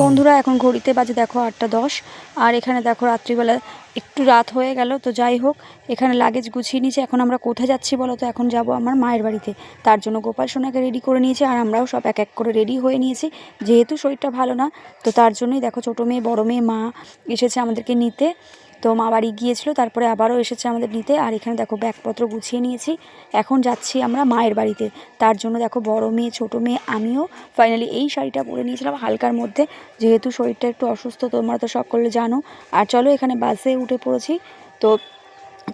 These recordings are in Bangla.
বন্ধুরা এখন ঘড়িতে বাজে দেখো আটটা দশ। আর এখানে দেখো রাত্রিবেলা একটু রাত হয়ে গেল তো যাই হোক এখানে লাগেজ গুছিয়ে নিয়েছে। এখন আমরা কোথায় যাচ্ছি বলো তো? এখন যাব আমার মায়ের বাড়িতে। তার জন্য গোপাল সোনাকে রেডি করে নিয়েছি আর আমরাও সব এক এক করে রেডি হয়ে নিয়েছি। যেহেতু শরীরটা ভালো না তো তার জন্যই দেখো ছোটো মেয়ে বড়ো মেয়ে মা এসেছে আমাদেরকে নিতে। তো মা বাড়ি গিয়েছিল, তারপরে আবারও এসেছে আমাদের নিতে। আর এখানে দেখো ব্যাগপত্র গুছিয়ে নিয়েছি। এখন যাচ্ছি আমরা মায়ের বাড়িতে। তার জন্য দেখো বড় মেয়ে, ছোট মেয়ে, আমিও ফাইনালি এই শাড়িটা পরে নিয়েছিলাম হালকার মধ্যে। যেহেতু শরীরটা একটু অসুস্থ, তোমরা তো সকলে জানো। আর চলো এখানে বাসে উঠে পড়েছি। তো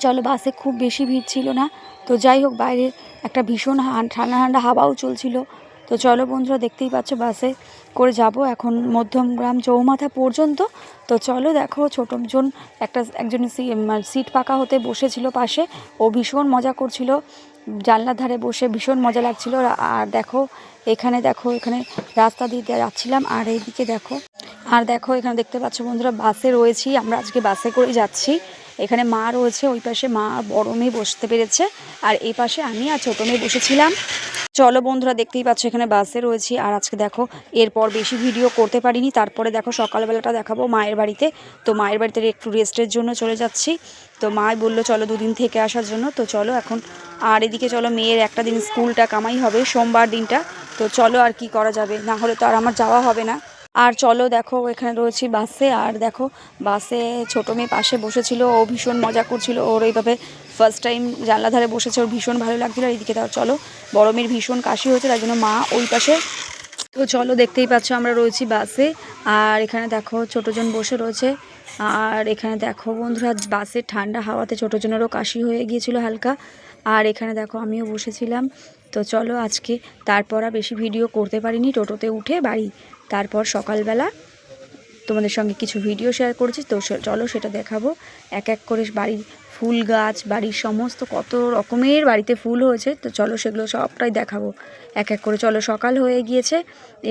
চলো বাসে খুব বেশি ভিড় ছিল না। তো যাই হোক, বাইরে একটা ভীষণ ঠান্ডা ঠান্ডা হাওয়াও চলছিল। তো চলো বন্ধুরা, দেখতেই পাচ্ছ বাসে করে যাব এখন মধ্যমগ্রাম চৌমাথা পর্যন্ত। তো চলো দেখো ছোটজন একটা একজন সিট পাকা হতে বসেছিল পাশে। ও ভীষণ মজা করছিল। জানলার ধারে বসে ভীষণ মজা লাগছিল। আর দেখো, এখানে দেখো, এখানে রাস্তা দিয়ে যাচ্ছিলাম। আর এইদিকে দেখো, আর দেখো, এখানে দেখতে পাচ্ছ বন্ধুরা, বাসে রয়েছি। আমরা আজকে বাসে করে যাচ্ছি। এখানে মা রয়েছে, ওই পাশে মা বড় মেয়ে বসতে পেরেছে। আর এই পাশে আমি আর ছোটো মেয়ে বসেছিলাম। চলো বন্ধুরা, দেখতেই পাচ্ছ এখানে বাসে রয়েছি। আর আজকে দেখো, এরপর বেশি ভিডিও করতে পারিনি। তারপরে দেখো, সকালবেলাটা দেখাবো মায়ের বাড়িতে। তো মায়ের বাড়িতে একটু রেস্টের জন্য চলে যাচ্ছি। তো মা বলল, চলো দুদিন থেকে আসার জন্য। তো চলো এখন, আর এদিকে চলো, মেয়ের একটা দিন স্কুলটা কামাই হবে, সোমবার দিনটা। তো চলো আর কি করা যাবে? না হলে তো আর আমার যাওয়া হবে না। আর চলো দেখো, এখানে রয়েছি বাসে। আর দেখো, বাসে ছোটো মেয়ে পাশে বসেছিল, ও ভীষণ মজা করছিল। ওর এইভাবে ফার্স্ট টাইম জানলা ধারে বসেছে, ওর ভীষণ ভালো লাগছিল। আর এদিকে তাও চলো, বড় মেয়ের ভীষণ কাশি হয়েছে, তার জন্য মা ওই পাশে। তো চলো, দেখতেই পাচ্ছ আমরা রয়েছি বাসে। আর এখানে দেখো ছোটোজন বসে রয়েছে। আর এখানে দেখো বন্ধুরা, বাসে ঠান্ডা হাওয়াতে ছোটোজনেরও কাশি হয়ে গিয়েছিল হালকা। আর এখানে দেখো, আমিও বসেছিলাম। তো চলো আজকে তারপর আর বেশি ভিডিও করতে পারিনি, টোটোতে উঠে বাড়ি। তারপর সকালবেলা তোমাদের সঙ্গে কিছু ভিডিও শেয়ার করেছি, তো চলো সেটা দেখাবো। এক এক করে বাড়ির ফুল গাছ, বাড়ির সমস্ত কত রকমের বাড়িতে ফুল হয়েছে, তো চলো সেগুলো সবটাই দেখাবো। এক এক করে চলো, সকাল হয়ে গিয়েছে।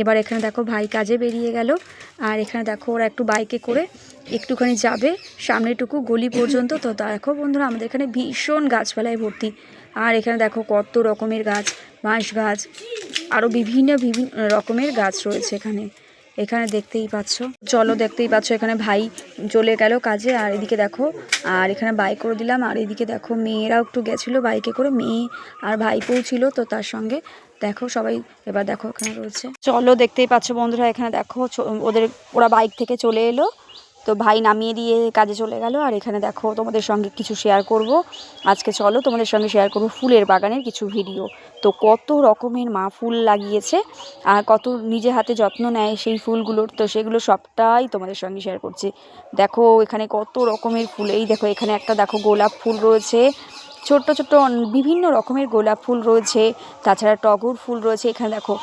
এবার এখানে দেখো ভাই কাজে বেরিয়ে গেল। আর এখানে দেখো ওরা একটু বাইকে করে একটুখানি যাবে। সামনেটুকু গলি পর্যন্ত, তো দেখো বন্ধুরা আমাদের এখানে ভীষণ গাছপালায় ভর্তি। আর এখানে দেখো কত রকমের গাছ, বাঁশ গাছ আরও বিভিন্ন বিভিন্ন রকমের গাছ রয়েছে এখানে। এখানে দেখতেই পাচ্ছ। চলো দেখতেই পাচ্ছ এখানে ভাই চলে গেল কাজে, আর এদিকে দেখো, আর এখানে বাইক করে দিলাম। আর এদিকে দেখো মেয়েরাও একটু গেছিল বাইকে করে, মেয়ে আর ভাইপোও ছিল তো তার সঙ্গে। দেখো সবাই, এবার দেখো এখানে রয়েছে। চলো দেখতেই পাচ্ছ বন্ধুরা, এখানে দেখো ওদের, ওরা বাইক থেকে চলে এলো। তো ভাই নামিয়ে দিয়ে কাজে চলে গেল। আর এখানে দেখো তোমাদের সঙ্গে কিছু শেয়ার করব। আজকে চলো তোমাদের সঙ্গে শেয়ার করব ফুলের বাগানের কিছু ভিডিও তো কত রকমের মা ফুল লাগিয়েছে আর কত নিজে হাতে যত্ন নেয় সেই ফুলগুলোর। তো সেগুলো সবটাই তোমাদের সঙ্গে শেয়ার করছি। দেখো এখানে কত রকমের ফুল। এই দেখো এখানে একটা দেখো গোলাপ ফুল রয়েছে। ছোট্ট ছোট্ট বিভিন্ন রকমের গোলাপ ফুল রয়েছে। তাছাড়া টগর ফুল রয়েছে। এখানে দেখো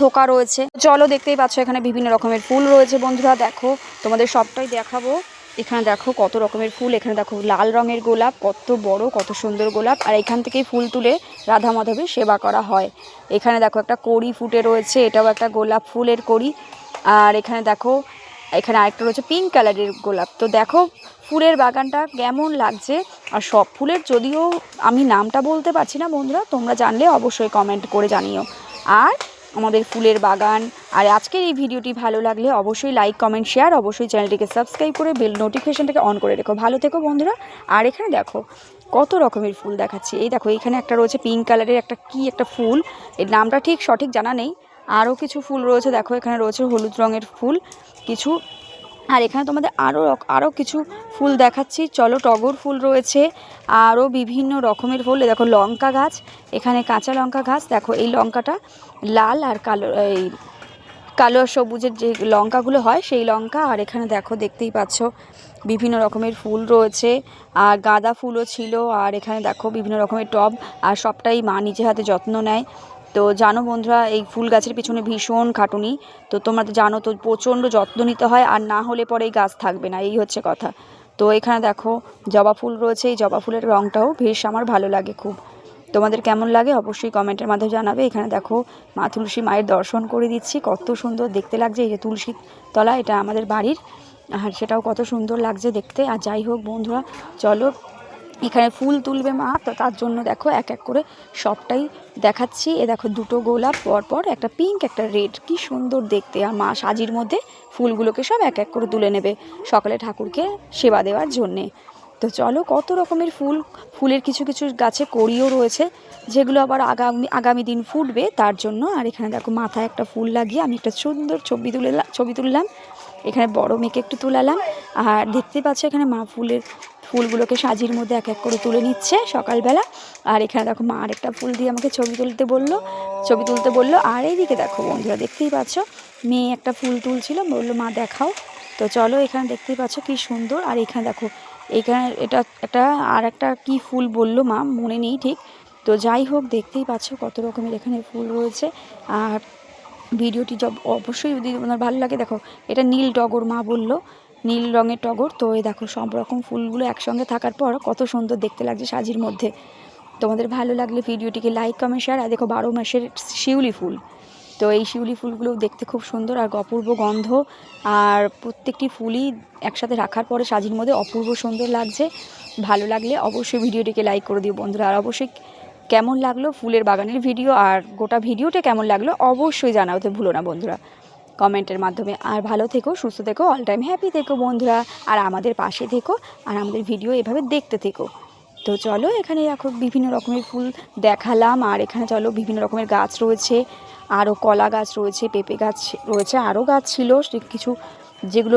থোকা রয়েছে। চলো দেখতেই পাচ্ছ এখানে বিভিন্ন রকমের ফুল রয়েছে বন্ধুরা। দেখো, তোমাদের সবটাই দেখাবো। এখানে দেখো কত রকমের ফুল। এখানে দেখো লাল রঙের গোলাপ, কত বড়, কত সুন্দর গোলাপ। আর এখান থেকেই ফুল তুলে রাধা মাধবের সেবা করা হয়। এখানে দেখো একটা কড়ি ফুটে রয়েছে। এটাও একটা গোলাপ ফুলের কড়ি। আর এখানে দেখো, এখানে আরেকটা রয়েছে পিঙ্ক কালারের গোলাপ। তো দেখো, ফুলের বাগানটা কেমন লাগছে? আর সব ফুলের যদিও আমি নামটা বলতে পারছি না বন্ধুরা, তোমরা জানলে অবশ্যই কমেন্ট করে জানিও। আর আমাদের ফুলের বাগান। আর আজকের এই ভিডিওটি ভালো লাগলে অবশ্যই লাইক কমেন্ট শেয়ার অবশ্যই চ্যানেলটিকে সাবস্ক্রাইব করে বেল নোটিফিকেশানটাকে অন করে রেখো। ভালো থেকো বন্ধুরা। আর এখানে দেখো, কত রকমের ফুল দেখাচ্ছি। এই দেখো, এখানে একটা রয়েছে পিঙ্ক কালারের একটা কি একটা ফুল। এর নামটা ঠিক সঠিক জানা নেই। আরও কিছু ফুল রয়েছে। দেখো, এখানে রয়েছে হলুদ রঙের ফুল। কিছু আর এখানে তোমাদের আরও আরও কিছু ফুল দেখাচ্ছি। চলো টগর ফুল রয়েছে আরও বিভিন্ন রকমের ফুল। দেখো লঙ্কা গাছ, এখানে কাঁচা লঙ্কা গাছ। দেখো এই লঙ্কাটা লাল আর কালো, এই কালো আর সবুজের যে লঙ্কাগুলো হয় সেই লঙ্কা। আর এখানে দেখো, দেখতেই পাচ্ছ বিভিন্ন রকমের ফুল রয়েছে। আর গাঁদা ফুলও ছিল। আর এখানে দেখো বিভিন্ন রকমের টব। আর সবটাই মা নিজে হাতে যত্ন নেয়। তো জানো বন্ধুরা, এই ফুল গাছের পিছনে ভীষণ খাটুনি। তো তোমরা তো জানো তো, প্রচণ্ড যত্ন নিতে হয় আর না হলে পরে এই গাছ থাকবে না, এই হচ্ছে কথা। তো এখানে দেখো, জবা ফুল রয়েছে, এই জবা ফুলের রঙটাও বেশ আমার ভালো লাগে খুব। তোমাদের কেমন লাগে অবশ্যই কমেন্টের মাধ্যমে জানাবে। এখানে দেখো, মা তুলসী মায়ের দর্শন করে দিচ্ছি, কত সুন্দর দেখতে লাগছে। এই যে তুলসী তলা, এটা আমাদের বাড়ির, আর সেটাও কত সুন্দর লাগছে দেখতে। আর যাই হোক বন্ধুরা, চলো এখানে ফুল তুলবে মা, তো তার জন্য দেখো এক এক করে সবটাই দেখাচ্ছি। এ দেখো দুটো গোলাপ, পরপর একটা পিঙ্ক একটা রেড কি সুন্দর দেখতে। আর মা সাজির মধ্যে ফুলগুলোকে সব এক এক করে তুলে নেবে সকালে ঠাকুরকে সেবা দেওয়ার জন্যে। তো চলো কত রকমের ফুল, ফুলের কিছু কিছু গাছে কড়িও রয়েছে, যেগুলো আবার আগামী আগামী দিন ফুটবে তার জন্য। আর এখানে দেখো মাথায় একটা ফুল লাগিয়ে আমি একটা সুন্দর ছবি তুলে, ছবি তুললাম। এখানে বড় মেয়েকে একটু তুলালাম। আর দেখতে পাচ্ছ এখানে মা ফুলের ফুলগুলোকে সাজির মধ্যে এক এক করে তুলে নিচ্ছে সকালবেলা। আর এখানে দেখো মা আরেকটা ফুল দিয়ে আমাকে ছবি তুলতে বলল, ছবি তুলতে বলল। আর এইদিকে দেখো বন্ধুরা, দেখতেই পাচ্ছ, মেয়ে একটা ফুল তুলছিল, বলল, মা, দেখাও। তো চলো এখানে দেখতেই পাচ্ছ কি সুন্দর। আর এখানে দেখো, এখানে এটা একটা, আর একটা কি ফুল বলল মা, মনে নেই ঠিক। তো যাই হোক, দেখতেই পাচ্ছ কত রকমের এখানে ফুল রয়েছে। আর ভিডিওটি অবশ্যই যদি আপনার ভালো লাগে, দেখো, এটা নীল টগর মা বলল। নীল রঙের টগর। তো এই দেখো, সব রকম ফুলগুলো একসঙ্গে থাকার পর কত সুন্দর দেখতে লাগছে সাজির মধ্যে। তোমাদের ভালো লাগলে ভিডিওটিকে লাইক কমেন্ট শেয়ার আর দেখো বারো মাসের শিউলি ফুল। তো এই শিউলি ফুলগুলো দেখতে খুব সুন্দর আর অপূর্ব গন্ধ। আর প্রত্যেকটি ফুলই একসাথে রাখার পরে সাজির মধ্যে অপূর্ব সুন্দর লাগছে। ভালো লাগলে অবশ্যই ভিডিওটিকে লাইক করে দিও বন্ধুরা। আর অবশ্যই কেমন লাগল ফুলের বাগানের ভিডিও? আর গোটা ভিডিওটা কেমন লাগল? অবশ্যই জানাতে ভুলো না বন্ধুরা। কমেন্টের মাধ্যমে। আর ভালো থেকো, সুস্থ থেকো অল টাইম হ্যাপি থেকো বন্ধুরা। আর আমাদের পাশে থেকো, আর আমাদের ভিডিও এভাবে দেখতে থেকো। তো চলো এখানে এখন বিভিন্ন রকমের ফুল দেখালাম। আর এখানে চলো, বিভিন্ন রকমের গাছ রয়েছে। আরও কলা গাছ রয়েছে, পেঁপে গাছ রয়েছে আরও গাছ ছিল কিছু যেগুলো